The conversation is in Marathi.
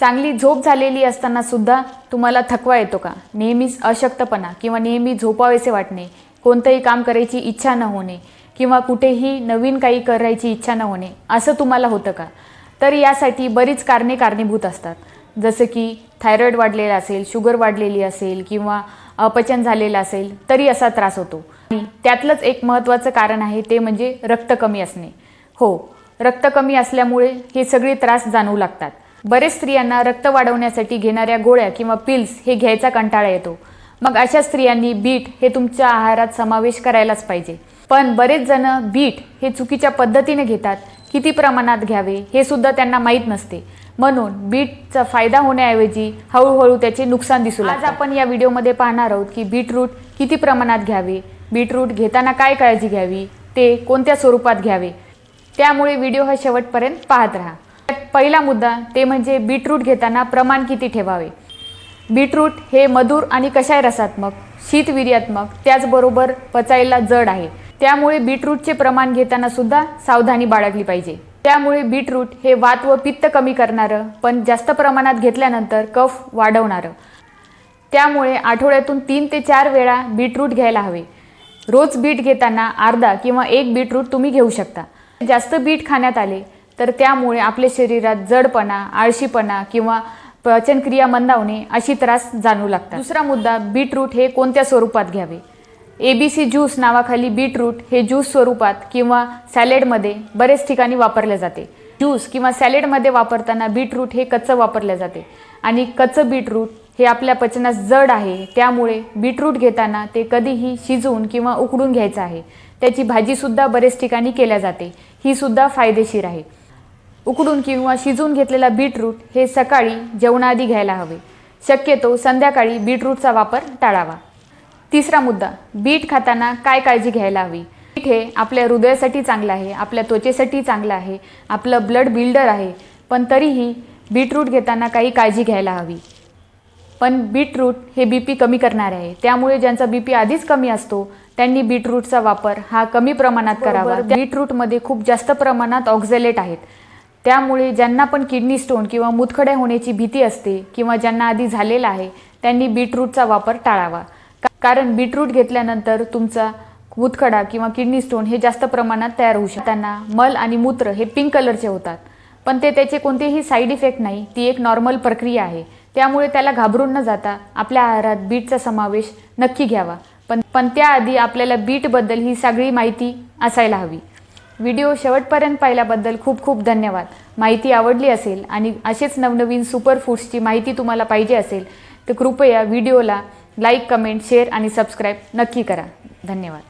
चांगली झोप झालेली असताना सुद्धा तुम्हाला थकवा येतो का? नेहमीच अशक्तपणा किंवा नेहमी झोपावेसे वाटणे कोणतंही काम करायची इच्छा न होणे किंवा कुठेही नवीन काही करायची इच्छा न होणे असं तुम्हाला होतं का? तर यासाठी बरीच कारणे कारणीभूत असतात. जसं की थायरॉईड वाढलेला असेल शुगर वाढलेली असेल किंवा अपचन झालेलं असेल तरी असा त्रास होतो. आणि त्यातलंच एक महत्त्वाचं कारण आहे ते म्हणजे रक्त कमी असणे. हो रक्त कमी असल्यामुळे हे सगळे त्रास जाणवू लागतात. बरेच स्त्रियांना रक्त वाढवण्यासाठी घेणाऱ्या गोळ्या किंवा पिल्स हे घ्यायचा कंटाळा येतो. मग अशा स्त्रियांनी बीट हे तुमच्या आहारात समावेश करायलाच पाहिजे. पण बरेच जण बीट हे चुकीच्या पद्धतीने घेतात. किती प्रमाणात घ्यावे हे सुद्धा त्यांना माहीत नसते. म्हणून बीटचा फायदा होण्याऐवजी हळूहळू त्याचे नुकसान दिसू आज आपण या व्हिडिओमध्ये पाहणार आहोत की बीटरूट किती प्रमाणात घ्यावे बीटरूट घेताना काय काळजी घ्यावी ते कोणत्या स्वरूपात घ्यावे. त्यामुळे व्हिडिओ हा शेवटपर्यंत पाहत राहा. पहिला मुद्दा ते म्हणजे बीटरूट घेताना प्रमाण किती ठेवावे? बीटरूट हे मधुर आणि कषाय रसात्मक? शीतवीर्यात्मक त्याचबरोबर पचायला जड आहे. त्यामुळे बीटरूटचे प्रमाण घेताना सुद्धा सावधानी बाळगली पाहिजे. त्यामुळे बीटरूट हे वात व पित्त कमी करणारं पण जास्त प्रमाणात घेतल्यानंतर कफ वाढवणारं. त्यामुळे आठवड्यातून तीन ते चार वेळा बीटरूट घ्यायला हवे. रोज बीट घेताना अर्धा किंवा एक बीटरूट तुम्ही घेऊ शकता. जास्त बीट खाण्यात आले तर त्यामुळे आपल्या शरीरात जडपणा आळशीपणा किंवा पचनक्रिया मंदावणे अशी त्रास जाणू लागतात. दुसरा मुद्दा बीटरूट हे कोणत्या स्वरूपात घ्यावे? ए बी सी ज्यूस नावाखाली बीटरूट हे ज्यूस स्वरूपात किंवा सॅलेडमध्ये बरेच ठिकाणी वापरले जाते. ज्यूस किंवा सॅलेडमध्ये वापरताना बीटरूट हे कच्चं वापरले जाते. आणि कच्चं बीटरूट हे आपल्या पचनास जड आहे त्यामुळे बीटरूट घेताना ते कधीही शिजवून किंवा उकडून घ्यायचं आहे. त्याची भाजीसुद्धा बरेच ठिकाणी केल्या जाते. ही सुद्धा फायदेशीर आहे. उकडून किंवा शिजवून घेतलेला बीटरूट हे सकाळी जेवणाआधी घ्यायला हवे. शक्यतो संध्याकाळी बीटरूटचा वापर टाळावा. तिसरा मुद्दा बीट खाताना काय काळजी घ्यायला हवी? बीट हे आपल्या हृदयासाठी चांगलं आहे आपल्या त्वचेसाठी चांगलं आहे आपलं ब्लड बिल्डर आहे पण तरीही बीटरूट घेताना काही काळजी घ्यायला हवी. पण बीटरूट हे बी पी कमी करणारे आहे. त्यामुळे ज्यांचा बी पी आधीच कमी असतो त्यांनी बीटरूटचा वापर हा कमी प्रमाणात करावा. बीटरूटमध्ये खूप जास्त प्रमाणात ऑक्झॅलेट आहेत. त्यामुळे ज्यांना पण किडनी स्टोन किंवा मुतखडे होण्याची भीती असते किंवा ज्यांना आधी झालेला आहे त्यांनी बीटरूटचा वापर टाळावा. कारण बीटरूट घेतल्यानंतर तुमचा मुतखडा किंवा किडनी स्टोन हे जास्त प्रमाणात तयार होऊ शकतात. त्यांना मल आणि मूत्र हे पिंक कलरचे होतात. पण ते त्याचे कोणतेही साईड इफेक्ट नाही ती एक नॉर्मल प्रक्रिया आहे. त्यामुळे त्याला घाबरून न जाता आपल्या आहारात बीटचा समावेश नक्की घ्यावा. पण पण त्याआधी आपल्याला बीटबद्दल ही सगळी माहिती असायला हवी. व्हिडिओ शेवटपर्यंत पाहिल्याबद्दल खूप खूप धन्यवाद. माहिती आवडली असेल आणि असेच नवनवीन सुपर फूड्सची माहिती तुम्हाला पाहिजे असेल तर कृपया व्हिडिओला लाईक कमेंट शेअर आणि सबस्क्राईब नक्की करा. धन्यवाद.